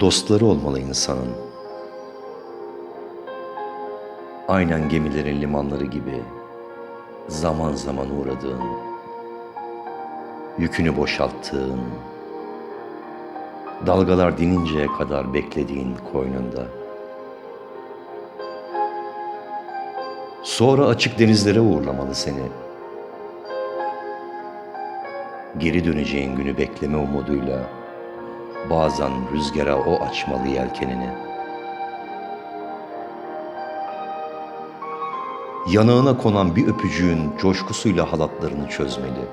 Dostları olmalı insanın. Aynen gemilerin limanları gibi zaman zaman uğradığın, yükünü boşalttığın, dalgalar dininceye kadar beklediğin koynunda. Sonra açık denizlere uğurlamalı seni. Geri döneceğin günü bekleme umuduyla bazen rüzgara o açmalı yelkenini. Yanağına konan bir öpücüğün coşkusuyla halatlarını çözmeli.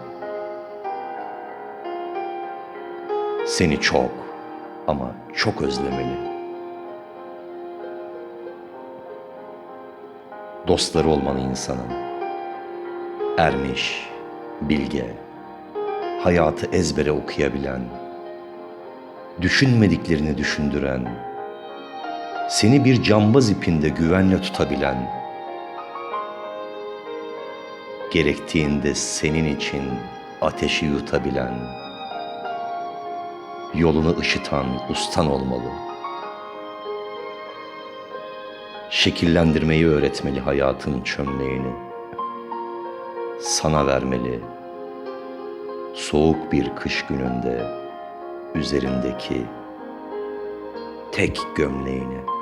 Seni çok ama çok özlemeli. Dostları olmalı insanın. Ermiş, bilge, hayatı ezbere okuyabilen, düşünmediklerini düşündüren, seni bir cambaz ipinde güvenle tutabilen, gerektiğinde senin için ateşi yutabilen, yolunu ışıtan ustan olmalı. Şekillendirmeyi öğretmeli hayatın çömleğini. Sana vermeli soğuk bir kış gününde üzerindeki tek gömleğini.